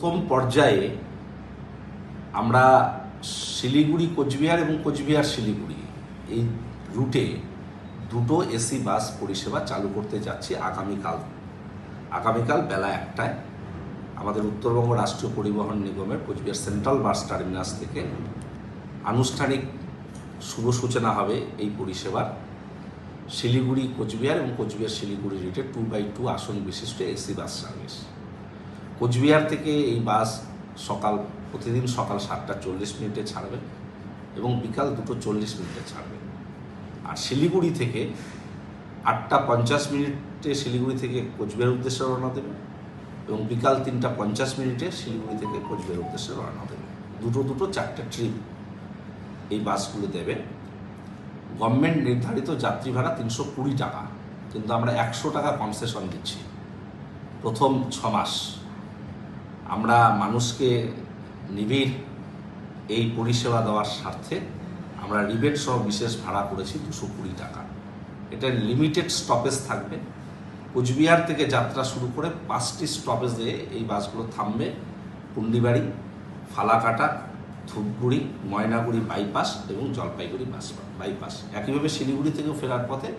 প্রথম পর্যায়ে আমরা শিলিগুড়ি, কোচবিহার এবং কোচবিহার শিলিগুড়ি এই রুটে দুটো এসি বাস পরিষেবা চালু করতে যাচ্ছি আগামীকাল। আগামীকাল বেলা একটায়। আমাদের উত্তরবঙ্গ রাষ্ট্রীয় পরিবহন নিগমের কোচবিহার সেন্ট্রাল বাস টার্মিনাস থেকে আনুষ্ঠানিক শুভ সূচনা হবে এই পরিষেবার। শিলিগুড়ি, কোচবিহার এবং কোচবিহার শিলিগুড়ি রুটে টু বাই টু আসন বিশিষ্ট এসি বাস সার্ভিস। কোচবিহার থেকে এই বাস সকাল, প্রতিদিন সকাল সাতটা চল্লিশ মিনিটে ছাড়বে এবং বিকাল দুটো চল্লিশ মিনিটে ছাড়বে। আর শিলিগুড়ি থেকে আটটা পঞ্চাশ মিনিটে শিলিগুড়ি থেকে কোচবিহার উদ্দেশ্যে রওনা দেবে এবং বিকাল তিনটা পঞ্চাশ মিনিটে শিলিগুড়ি থেকে কোচবিহার উদ্দেশ্যে রওনা দেবে। দুটো দুটো চারটে ট্রিপ এই বাসগুলো দেবে। গভর্নমেন্ট নির্ধারিত যাত্রী ভাড়া তিনশো কুড়ি টাকা, কিন্তু আমরা একশো টাকা কনসেশন দিচ্ছি প্রথম ছ মাস। আমরা মানুষকে নিবিড় এই পরিষেবা দেওয়ার স্বার্থে আমরা রিবেট সহ বিশেষ ভাড়া করেছি দুশো কুড়ি টাকা। এটা লিমিটেড স্টপেজ থাকবে। কোচবিহার থেকে যাত্রা শুরু করে পাঁচটি স্টপেজে এই বাসগুলো থামবে। পুন্ডিবাড়ি, ফালাকাটা, ধূপগুড়ি, ময়নাগুড়ি বাইপাস এবং জলপাইগুড়ি বাস বাইপাস একইভাবে শিলিগুড়ি থেকেও ফেরার পথে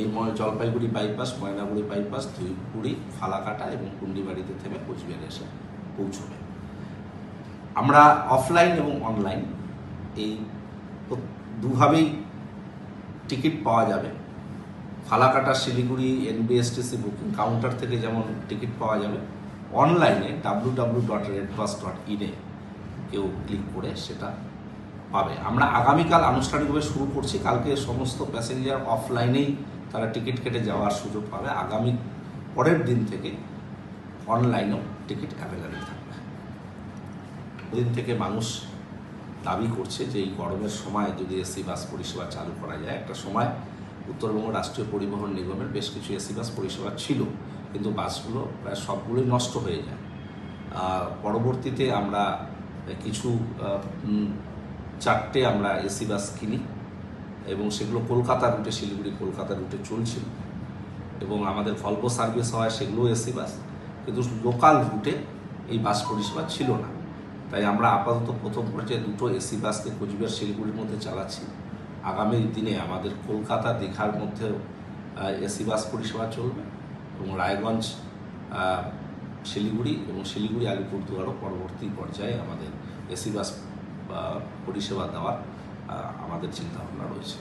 এই জলপাইগুড়ি বাইপাস ময়নাগুড়ি বাইপাস ধূপগুড়ি, ফালাকাটা এবং পুন্ডিবাড়িতে থেমে কোচবিহারে এসে। পৌঁছবে। আমরা অফলাইন এবং অনলাইন এই দুভাবেই টিকিট পাওয়া যাবে। Falakata, Siliguri NBSTC booking counter থেকে যেমন টিকিট পাওয়া যাবে অনলাইনে W W dot red bus dot ইনে কেউ ক্লিক করে সেটা পাবে। আমরা আগামীকাল আনুষ্ঠানিকভাবে শুরু করছি, কালকে সমস্ত প্যাসেঞ্জার অফলাইনেই তারা টিকিট কেটে যাওয়ার সুযোগ পাবে। আগামী পরের দিন থেকে অনলাইনেও টিকিট অ্যাভেলেবেল থাকবে। দিন থেকে মানুষ দাবি করছে যে এই গরমের সময় যদি এসি বাস পরিষেবা চালু করা যায়, একটা সময় উত্তরবঙ্গ রাষ্ট্রীয় পরিবহন নিগমের বেশ কিছু এসি বাস পরিষেবা ছিল, কিন্তু বাসগুলো প্রায় সবগুলোই নষ্ট হয়ে যায়। পরবর্তীতে আমরা কিছু চারটে আমরা এসি বাস কিনি এবং সেগুলো কলকাতা রুটে, শিলিগুড়ি কলকাতা রুটে চলছিল এবং আমাদের ভলভো সার্ভিস হয় সেগুলোও এসি বাস। কিন্তু লোকাল রুটে এই বাস পরিষেবা ছিল না। তাই আমরা আপাতত প্রথম পর্যায়ে দুটো এসি বাসকে কোচবিহার শিলিগুড়ির মধ্যে চালাচ্ছি। আগামী দিনে আমাদের কলকাতা, দীঘার মধ্যেও এসি বাস পরিষেবা চলবে এবং রায়গঞ্জ শিলিগুড়ি এবং শিলিগুড়ি, আলিপুরদুয়ারও পরবর্তী পর্যায়ে আমাদের এসি বাস পরিষেবা দেওয়ার আমাদের চিন্তাভাবনা রয়েছে।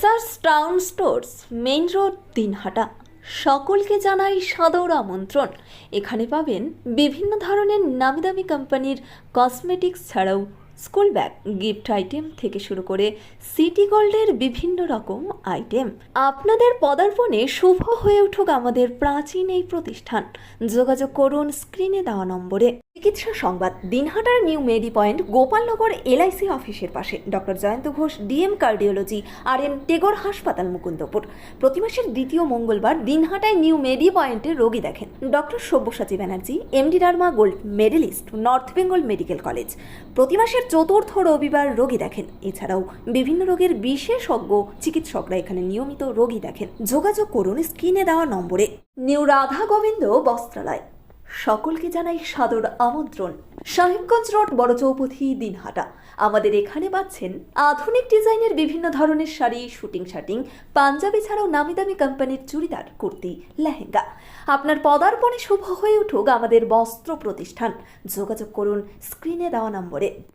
Sars town stores main road Dinhata সকলকে জানাই সাদর আমন্ত্রণ। এখানে পাবেন বিভিন্ন ধরনের নামি দামি কোম্পানির কসমেটিক্স ছাড়াও স্কুল ব্যাগ, গিফট আইটেম থেকে শুরু করে সিটি গোল্ডের বিভিন্ন রকম আইটেম। আপনাদের পদার্পণে শুভ হয়ে উঠুক আমাদের প্রাচীন এই প্রতিষ্ঠান। যোগাযোগ করুন স্ক্রিনে দেওয়া নম্বরে। চিকিৎসা সংবাদ, দিনহাটার new medi point, Gopalnagar LIC অফিসের পাশে। Doctor Jayanta Ghosh, DM cardiology R N Tagore হাসপাতাল, মুকুন্দপুর। প্রতি মাসের দ্বিতীয় মঙ্গলবার দিনহাটায় নিউ মেডি পয়েন্টে রোগী দেখেন। Doctor Sabyasachi Banerjee, MD derma gold medalist, North Bengal Medical College. প্রতি মাসের চতুর্থ রবিবার রোগী দেখেন। এছাড়াও বিভিন্ন রোগের বিশেষজ্ঞ, চিকিৎসকরা এখানে নিয়মিত রোগী দেখেন। যোগাযোগ করুন স্ক্রিনে দেওয়া নম্বরে। নিউ রাধা গোবিন্দ বস্ত্রালয়। সকলকে জানাই সাদর আমন্ত্রণ। সাহেবগঞ্জ রোড, বড় চৌপথি, দিনহাটা। আমাদের এখানে পাচ্ছেন আধুনিক ডিজাইনের বিভিন্ন ধরনের শাড়ি, শুটিং শাটিং, পাঞ্জাবি ছাড়াও নামি দামি কোম্পানির চুড়িদার, কুর্তি, লেহেঙ্গা। আপনার পদার্পণে শুভ হয়ে উঠুক আমাদের বস্ত্র প্রতিষ্ঠান। যোগাযোগ করুন স্ক্রিনে দেওয়া নম্বরে।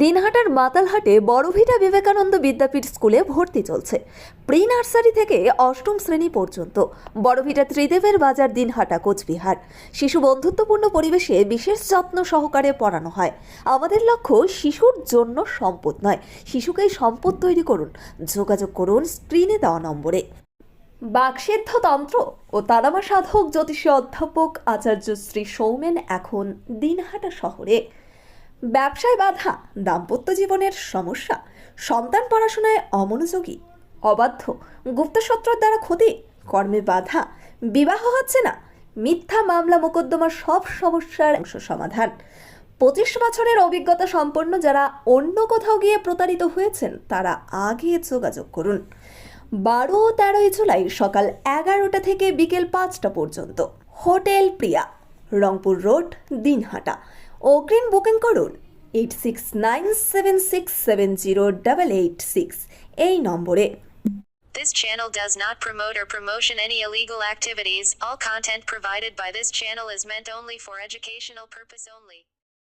দিনহাটার মাতালহাটে বড়ভিটা বিবেকানন্দ বিদ্যাপীঠ স্কুলে ভর্তি চলছে। প্রি নার্সারি থেকে অষ্টম শ্রেণি পর্যন্ত। বড়ভিটা ত্রিদেবের বাজার দিনহাটা, কোচবিহার। শিশু বন্ধুত্বপূর্ণ পরিবেশে বিশেষ যত্ন সহকারে পড়ানো হয়। আমাদের লক্ষ্য শিশুর জন্য সম্পদ নয়। শিশুকেই সম্পদ তৈরি করুন। যোগাযোগ করুন স্ক্রিনে দেওয়া নম্বরে। বাকসিদ্ধ তন্ত্র ও তারামা সাধক জ্যোতিষী অধ্যাপক আচার্য শ্রী সৌমেন এখন দিনহাটা শহরে। ব্যবসায় বাধা, দাম্পত্য জীবনের সমস্যা, সন্তান পড়াশোনায় অমনোযোগী, অবাধ্য গুপ্তশত্রুর দ্বারা ক্ষতি, কর্মে বাধা, বিবাহ হচ্ছে না, মিথ্যা মামলা মোকদ্দমার সব সমস্যার অংশ সমাধান। পঁচিশ বছরের অভিজ্ঞতা সম্পন্ন যারা অন্য কোথাও গিয়ে প্রতারিত হয়েছেন, তারা আগে যোগাযোগ করুন। বারো তেরোই জুলাই সকাল এগারোটা থেকে বিকেল পাঁচটা পর্যন্ত। Hotel Priya, Rangpur road, Dinhata. অগ্রিম বুকিং করুন eight six nine seven six seven zero double eight six এই নম্বরে This channel does not promote or promotion any illegal activities. All content provided by this channel is meant only for educational purpose only.